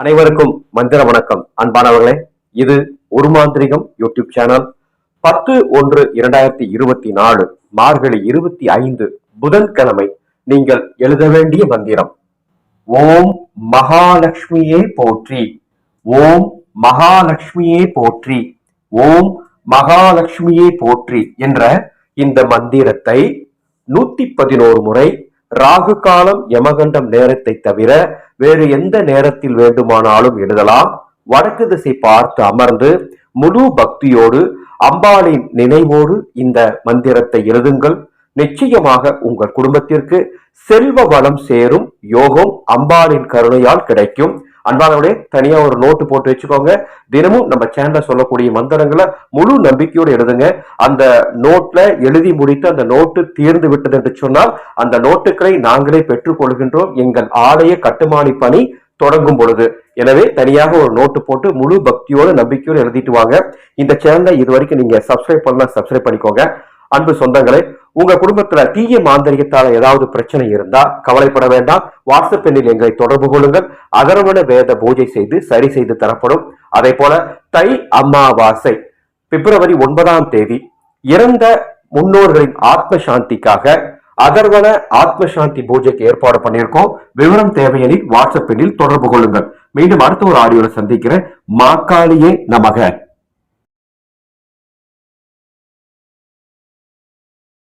அனைவருக்கும் மந்திர வணக்கம். அன்பானவர்களே இது ஒரு மாந்திரிகம் யூடியூப் சேனல். பத்து ஒன்று இரண்டாயிரத்தி இருபத்தி நாலு மார்கழி இருபத்தி ஐந்து புதன்கிழமை. நீங்கள் எழுத வேண்டிய மந்திரம். ஓம் மகாலட்சுமியே போற்றி. ஓம் மகாலட்சுமியே போற்றி. ஓம் மகாலட்சுமியே போற்றி என்ற இந்த மந்திரத்தை நூத்தி பதினோரு முறை ராகு காலம் யமகண்டம் நேரத்தை தவிர வேறு எந்த நேரத்தில் வேண்டுமானாலும் எழுதலாம். வடக்கு திசை பார்த்து அமர்ந்து முழு பக்தியோடு அம்பாளின் நினைவோடு இந்த மந்திரத்தை எழுதுங்கள். நிச்சயமாக உங்கள் குடும்பத்திற்கு செல்வ வளம் சேரும் யோகம் அம்பாளின் கருணையால் கிடைக்கும். அன்பானவர்களே தனியா ஒரு நோட்டு போட்டு வச்சுக்கோங்க. தினமும் நம்ம சேனல்ல சொல்லக்கூடிய மந்திரங்களை முழு நம்பிக்கையோடு எழுதுங்க. அந்த நோட்ல எழுதி முடித்து அந்த நோட்டு தீர்ந்து விட்டது என்று சொன்னால் அந்த நோட்டுகளை நாங்களே பெற்றுக்கொள்கின்றோம். எங்கள் ஆலய கட்டுமானி பணி தொடங்கும் பொழுது. எனவே தனியாக ஒரு நோட்டு போட்டு முழு பக்தியோடு நம்பிக்கையோடு எழுதிட்டு வாங்க. இந்த சேனலை இது வரைக்கும் நீங்க சப்ஸ்கிரைப் பண்ணலாம் சப்ஸ்கிரைப் பண்ணிக்கோங்க. அன்பு சொந்தங்களே உங்க குடும்பத்துல தீய மாந்திரிகத்தால ஏதாவது பிரச்சனை இருந்தா கவலைப்பட வேண்டாம். வாட்ஸ்அப் எண்ணில் எங்களை தொடர்பு கொள்ளுங்கள். அகரவண வேத பூஜை செய்து சரி செய்து தரப்படும். அதே போல தை அமாவாசை பிப்ரவரி ஒன்பதாம் தேதி இறந்த முன்னோர்களின் ஆத்ம சாந்திக்காக அதர்வன ஆத்ம சாந்தி பூஜைக்கு ஏற்பாடு பண்ணியிருக்கோம். விவரம் தேவையெனில் வாட்ஸ்அப் எண்ணில் தொடர்பு கொள்ளுங்கள். மீண்டும் அடுத்த ஒரு ஆடியோல சந்திக்கிறேன். மாக்காளியே நமக.